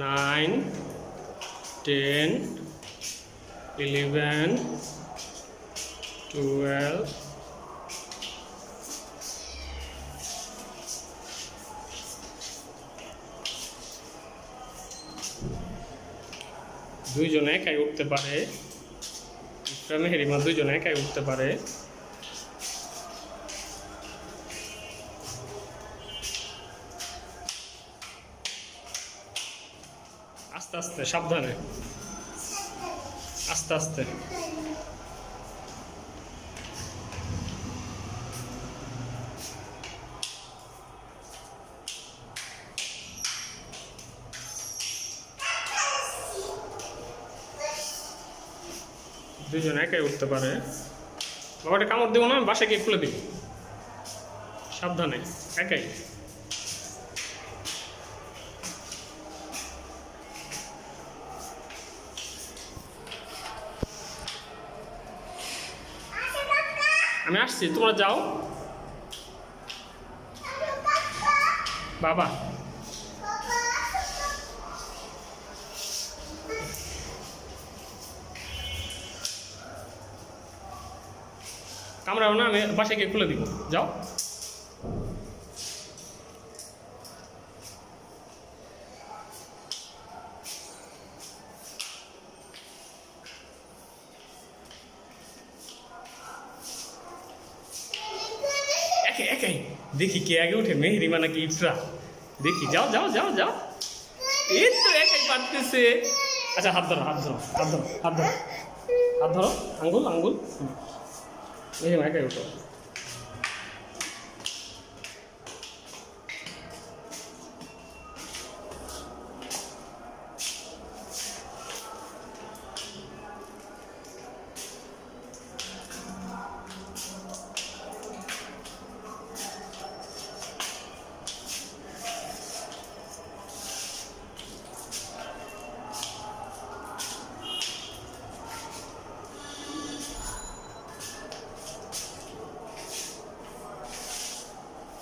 Nine ten eleven twelve দুইজনে একাই উঠতে পারে। ইফরা মেহেরিমা দুইজনে একাই উঠতে পারে। আস্তে আস্তে, সাবধানে। আস্তে আস্তে। দুজন একাই উঠতে পারে। বাবাটা কামড় দেবো না গিয়ে খুলে দিব। সাবধানে, একাই। আমি আসছি তোমরা যাও। বাবা। কামড়াও না আমি বাসায় গিয়ে খুলে দিব। যাও। একে একাই দেখি কে আগে উঠে। মেহরিমা নাকি ইফরা দেখি, যাও যাও যাও যাও। এই তো একাই পারতেছে আচ্ছা হাত ধরো হাত ধরো হাত ধরো হাত ধরো হাত ধরো। আঙ্গুল আঙ্গুল। মেহরিমা একাই উঠো।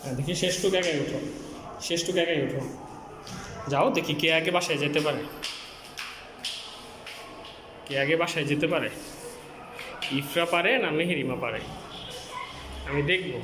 দেখি শেষটুকু একাই উঠো। শেষটুকু একাই উঠো। যাও, দেখি কে আগে বাসায় যেতে পারে। কে আগে বাসায় যেতে পারে? ইফরা পারে না মেহেরিমা পারে? আমি দেখব।